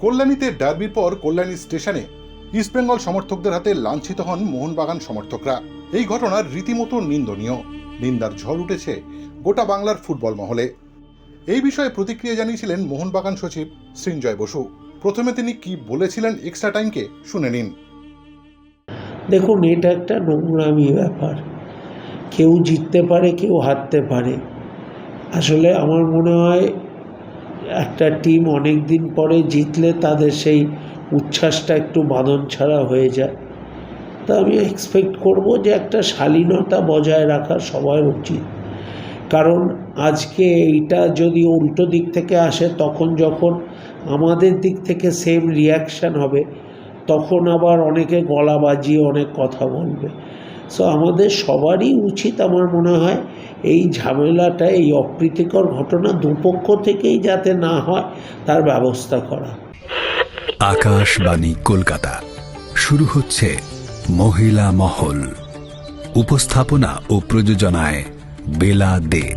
কল্যাণীতে ডার্বির পর কল্যাণী স্টেশনে ইস্টবেঙ্গল সমর্থকদের হাতে লাঞ্ছিত হন মোহনবাগান সমর্থকরা। এই ঘটনার রীতিমতো নিন্দনীয়। নিন্দার ঝড় উঠেছে গোটা বাংলার ফুটবল মহলে। এই বিষয়ে প্রতিক্রিয়া জানিয়েছিলেন মোহনবাগান সচিব সৃঞ্জয় বসু। প্রথমে তিনি কি বলেছিলেন এক্সট্রা টাইমকে শুনে নিন। দেখুন, এটা একটা নোংরামি ব্যাপার। কেউ জিততে পারে, কেউ হারতে পারে। আসলে আমার মনে হয় একটা টিম অনেক দিন পরে জিতলে তাদের সেই উচ্ছ্বাসটা একটু বাঁধন ছাড়া হয়ে যায়। তা আমি এক্সপেক্ট করব যে একটা শালীনতা বজায় রাখা সবার উচিত। কারণ আজকে এইটা যদি উল্টো দিক থেকে আসে, তখন যখন আমাদের দিক থেকে সেম রিয়াকশান হবে, তখন আবার অনেকে গলা বাজিয়ে অনেক কথা বলবে। সো আমাদের সবারই উচিত, আমার মনে হয় এই ঝামেলাটা এই অপ্রীতিকর ঘটনা দুপক্ষ থেকেই যাতে না হয় তার ব্যবস্থা করা। আকাশবাণী কলকাতা। শুরু হচ্ছে মহিলা মহল। উপস্থাপনা ও প্রযোজনায় বেলা দে।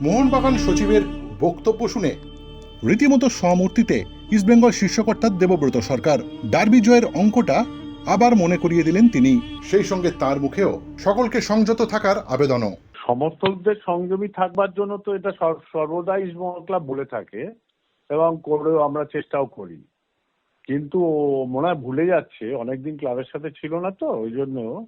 মোহনবাগান সচিবের বক্তব্য শুনে রীতিমতো স্বমূর্তিতে ইস্টবেঙ্গল শীর্ষকর্তা দেবব্রত সরকার ডার্বি জয়ের অঙ্কটা আবার মনে করিয়ে দিলেন তিনি। সেই সঙ্গে তার মুখেও সকলকে সংযত থাকার আবেদনও। সমর্থকদের সংযমী থাকবার জন্য তো এটা সর- সর্বদাই ক্লাব বলে থাকে এবং করেও আমরা চেষ্টাও করি। কিন্তু মনে হয় ভুলে যাচ্ছে অনেকদিন ক্লাবের সাথে ছিল না তো ওই জন্য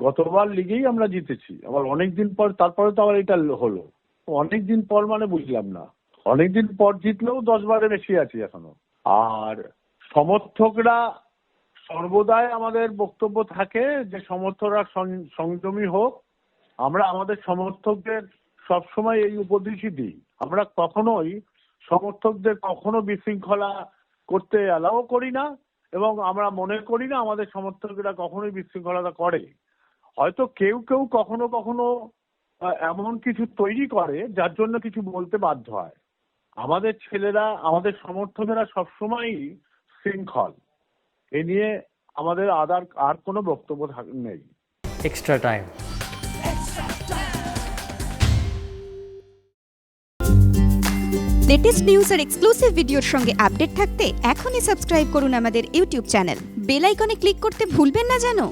গতবার লিগেই আমরা জিতেছি। আবার অনেকদিন পর তারপরে তো আবার এটা হলো। অনেকদিন পর মানে বুঝলাম না। অনেকদিন পর জিতলেও দশ বারে বেশি আছি এখনও। আর সমর্থকরা সর্বদাই আমাদের বক্তব্য থাকে যে সমর্থকরা সংযমী হোক। আমরা আমাদের সমর্থকদের সবসময় এই উপদেশই দিই। আমরা কখনোই সমর্থকদের কখনো বিশৃঙ্খলা করতে অ্যালাও করি না এবং আমরা মনে করি না আমাদের সমর্থকরা কখনোই বিশৃঙ্খলতা করে। হয়তো কেউ কেউ কখনো কখনো এমন কিছু তৈরি করে যার জন্য কিছু বলতে বাধ্য হয়। আমাদের ছেলেরা, আমাদের সমর্থকেরা সবসময়ই শৃঙ্খল। এ নিয়ে আমাদের আদার আর কোনো বক্তব্য নেই। এক্সট্রা টাইম লেটেস্ট নিউজ আর এক্সক্লুসিভ ভিডিওর সঙ্গে আপডেট থাকতে এখনই সাবস্ক্রাইব করুন আমাদের ইউটিউব চ্যানেল বেল আইকনে ক্লিক করতে ভুলবেন না জানো?